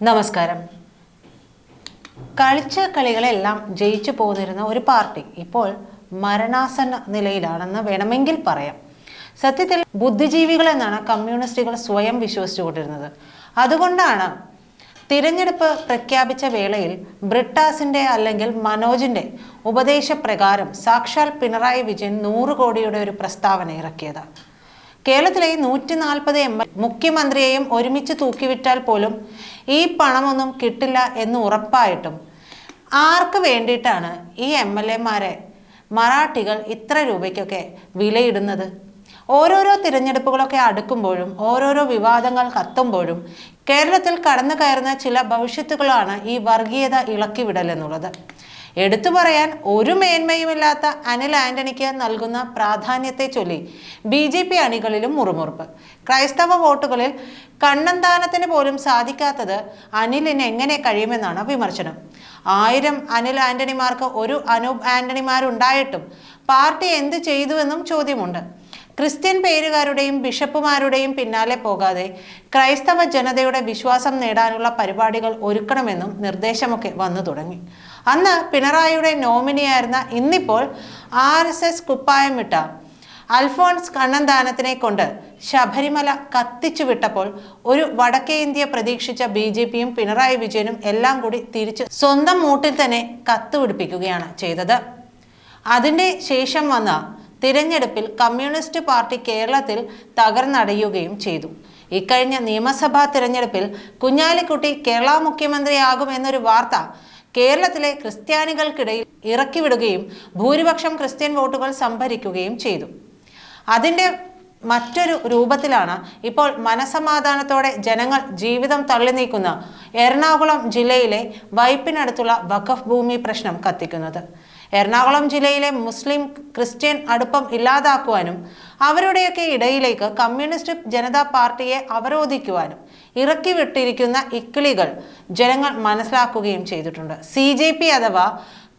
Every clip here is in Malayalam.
നമസ്കാരം. കളിച്ച കളികളെല്ലാം ജയിച്ചു പോന്നിരുന്ന ഒരു പാർട്ടി ഇപ്പോൾ മരണാസന്ന നിലയിലാണെന്ന് വേണമെങ്കിൽ പറയാം. സത്യത്തിൽ ബുദ്ധിജീവികൾ എന്നാണ് കമ്മ്യൂണിസ്റ്റുകൾ സ്വയം വിശ്വസിച്ചുകൊണ്ടിരുന്നത് അതുകൊണ്ടാണ് തിരഞ്ഞെടുപ്പ് പ്രഖ്യാപിച്ച വേളയിൽ ബ്രിട്ടാസിന്റെ അല്ലെങ്കിൽ മനോജിന്റെ ഉപദേശപ്രകാരം സാക്ഷാൽ പിണറായി വിജയൻ നൂറ് കോടിയുടെ ഒരു പ്രസ്താവന ഇറക്കിയത്. കേരളത്തിലെ നൂറ്റി നാൽപ്പത് എം എൽ മുഖ്യമന്ത്രിയെയും ഒരുമിച്ച് തൂക്കിവിറ്റാൽ പോലും ഈ പണമൊന്നും കിട്ടില്ല എന്ന് ഉറപ്പായിട്ടും. ആർക്ക് വേണ്ടിയിട്ടാണ് ഈ എം എൽ എമാരെ മറാഠികൾ ഇത്ര രൂപയ്ക്കൊക്കെ വിലയിടുന്നത്? ഓരോരോ തിരഞ്ഞെടുപ്പുകളൊക്കെ അടുക്കുമ്പോഴും ഓരോരോ വിവാദങ്ങൾ കത്തുമ്പോഴും കേരളത്തിൽ കടന്നു കയറുന്ന ചില ഭവിഷ്യത്തുകളാണ് ഈ വർഗീയത ഇളക്കിവിടൽ എന്നുള്ളത്. എടുത്തു പറയാൻ ഒരു മേന്മയുമില്ലാത്ത അനിൽ ആന്റണിക്ക് നൽകുന്ന പ്രാധാന്യത്തെ ചൊല്ലി ബി ജെ പി അണികളിലും മുറുമുറുപ്പ്. ക്രൈസ്തവ വോട്ടുകളിൽ കണ്ണന്താനത്തിന് പോലും സാധിക്കാത്തത് അനിലിന് എങ്ങനെ കഴിയുമെന്നാണ് വിമർശനം. ആയിരം അനിൽ ആന്റണിമാർക്ക് ഒരു അനൂപ് ആന്റണിമാരുണ്ടായിട്ടും പാർട്ടി എന്ത് ചെയ്തുവെന്നും ചോദ്യമുണ്ട്. ക്രിസ്ത്യൻ പേരുകാരുടെയും ബിഷപ്പുമാരുടെയും പിന്നാലെ പോകാതെ ക്രൈസ്തവ ജനതയുടെ വിശ്വാസം നേടാനുള്ള പരിപാടികൾ ഒരുക്കണമെന്നും നിർദ്ദേശമൊക്കെ വന്നു തുടങ്ങി. അന്ന് പിണറായിയുടെ നോമിനിയായിരുന്ന ഇന്നിപ്പോൾ ആർ എസ് എസ് കുപ്പായമിട്ട അൽഫോൺസ് കണ്ണന്താനത്തിനെ കൊണ്ട് ശബരിമല കത്തിച്ചു വിട്ടപ്പോൾ ഒരു വടക്കേ ഇന്ത്യ പ്രതീക്ഷിച്ച ബി ജെ പിയും പിണറായി വിജയനും എല്ലാം കൂടി തിരിച്ച് സ്വന്തം മൂട്ടിൽ തന്നെ കത്തുപിടിപ്പിക്കുകയാണ് ചെയ്തത്. അതിന്റെ ശേഷം വന്ന തിരഞ്ഞെടുപ്പിൽ കമ്മ്യൂണിസ്റ്റ് പാർട്ടി കേരളത്തിൽ തകർന്നടയുകയും ചെയ്തു. ഇക്കഴിഞ്ഞ നിയമസഭാ തിരഞ്ഞെടുപ്പിൽ കുഞ്ഞാലിക്കുട്ടി കേരള മുഖ്യമന്ത്രിയാകും എന്നൊരു വാർത്ത കേരളത്തിലെ ക്രിസ്ത്യാനികൾക്കിടയിൽ ഇറക്കിവിടുകയും ഭൂരിപക്ഷം ക്രിസ്ത്യൻ വോട്ടുകൾ സംഭരിക്കുകയും ചെയ്തു. അതിന്റെ മറ്റൊരു രൂപത്തിലാണ്. ഇപ്പോൾ മനസമാധാനത്തോടെ ജനങ്ങൾ ജീവിതം തള്ളി നീക്കുന്ന എറണാകുളം ജില്ലയിലെ വൈപ്പിനടുത്തുള്ള വഖഫ് ഭൂമി പ്രശ്നം കത്തിക്കുന്നത്. എറണാകുളം ജില്ലയിലെ മുസ്ലിം ക്രിസ്ത്യൻ അടുപ്പം ഇല്ലാതാക്കുവാനും അവരുടെയൊക്കെ ഇടയിലേക്ക് കമ്മ്യൂണിസ്റ്റ് ജനതാ പാർട്ടിയെ അവരോധിക്കുവാനും ഇറക്കി വിട്ടിരിക്കുന്ന ഇക്കിളികൾ ജനങ്ങൾ മനസ്സിലാക്കുകയും ചെയ്തിട്ടുണ്ട്. സി അഥവാ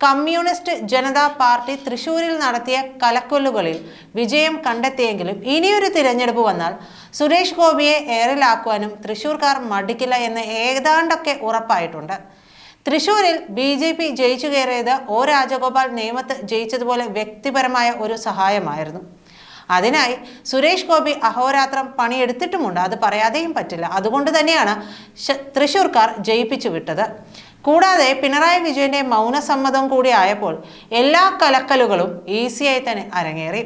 കമ്മ്യൂണിസ്റ്റ് ജനതാ പാർട്ടി തൃശൂരിൽ നടത്തിയ കലക്കൊല്ലുകളിൽ വിജയം കണ്ടെത്തിയെങ്കിലും ഇനിയൊരു തിരഞ്ഞെടുപ്പ് വന്നാൽ സുരേഷ് ഗോപിയെ ഏറിലാക്കുവാനും തൃശൂർക്കാർ മടിക്കില്ല എന്ന് ഏതാണ്ടൊക്കെ ഉറപ്പായിട്ടുണ്ട്. തൃശൂരിൽ ബി ജെ പി ജയിച്ചു കയറിയത് ഒ രാജഗോപാൽ നിയമത്ത് ജയിച്ചതുപോലെ വ്യക്തിപരമായ ഒരു സഹായമായിരുന്നു. അതിനായി സുരേഷ് ഗോപി അഹോരാത്രം പണിയെടുത്തിട്ടുമുണ്ട്. അത് പറയാതെയും പറ്റില്ല. അതുകൊണ്ട് തന്നെയാണ് തൃശൂർക്കാർ ജയിപ്പിച്ചു വിട്ടത്. കൂടാതെ പിണറായി വിജയന്റെ മൗനസമ്മതം കൂടി ആയപ്പോൾ എല്ലാ കലക്കലുകളും ഈസിയായി തന്നെ അരങ്ങേറി.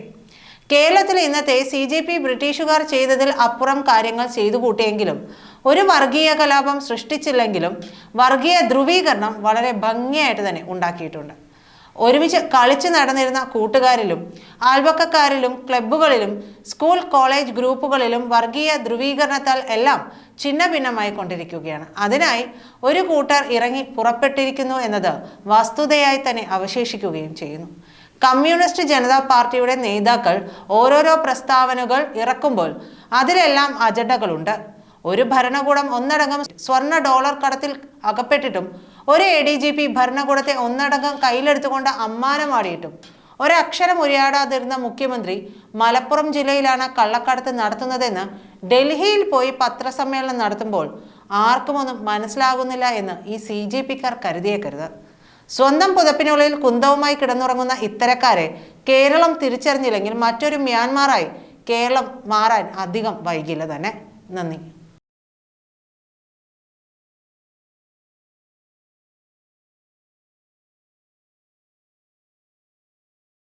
കേരളത്തിൽ ഇന്നത്തെ സി ജെ പി ബ്രിട്ടീഷുകാർ ചെയ്തതിൽ അപ്പുറം കാര്യങ്ങൾ ചെയ്തു കൂട്ടിയെങ്കിലും ഒരു വർഗീയ കലാപം സൃഷ്ടിച്ചില്ലെങ്കിലും വർഗീയ ധ്രുവീകരണം വളരെ ഭംഗിയായിട്ട് തന്നെ ഉണ്ടാക്കിയിട്ടുണ്ട്. ഒരുമിച്ച് കളിച്ചു നടന്നിരുന്ന കൂട്ടുകാരിലും ആൽബക്കക്കാരിലും ക്ലബ്ബുകളിലും സ്കൂൾ കോളേജ് ഗ്രൂപ്പുകളിലും വർഗീയ ധ്രുവീകരണത്താൽ എല്ലാം ഛിന്ന ഭിന്നമായി കൊണ്ടിരിക്കുകയാണ് അതിനായി ഒരു കൂട്ടർ ഇറങ്ങി പുറപ്പെട്ടിരിക്കുന്നു എന്നത് വസ്തുതയായി തന്നെ അവശേഷിക്കുകയും ചെയ്യുന്നു. കമ്മ്യൂണിസ്റ്റ് ജനതാ പാർട്ടിയുടെ നേതാക്കൾ ഓരോരോ പ്രസ്താവനകൾ ഇറക്കുമ്പോൾ അതിലെല്ലാം അജണ്ടകളുണ്ട്. ഒരു ഭരണകൂടം ഒന്നടങ്കം സ്വർണ ഡോളർ കടത്തിൽ അകപ്പെട്ടിട്ടും ഒരു എ ഡി ജി പി ഭരണകൂടത്തെ ഒന്നടങ്കം കയ്യിലെടുത്തുകൊണ്ട് അമ്മാനമാടിയിട്ടും ഒരക്ഷരം ഉരിയാടാതിരുന്ന മുഖ്യമന്ത്രി മലപ്പുറം ജില്ലയിലാണ് കള്ളക്കടത്ത് നടത്തുന്നതെന്ന് ഡൽഹിയിൽ പോയി പത്രസമ്മേളനം നടത്തുമ്പോൾ ആർക്കുമൊന്നും മനസ്സിലാകുന്നില്ല എന്ന് ഈ സി ജെ പിക്കാർ കരുതിയേക്കരുത്. സ്വന്തം പുതപ്പിനുള്ളിൽ കുന്തവുമായി കിടന്നുറങ്ങുന്ന ഇത്തരക്കാരെ കേരളം തിരിച്ചറിഞ്ഞില്ലെങ്കിൽ മറ്റൊരു മ്യാൻമാറായി കേരളം മാറാൻ അധികം വൈകില്ല തന്നെ. നന്ദി.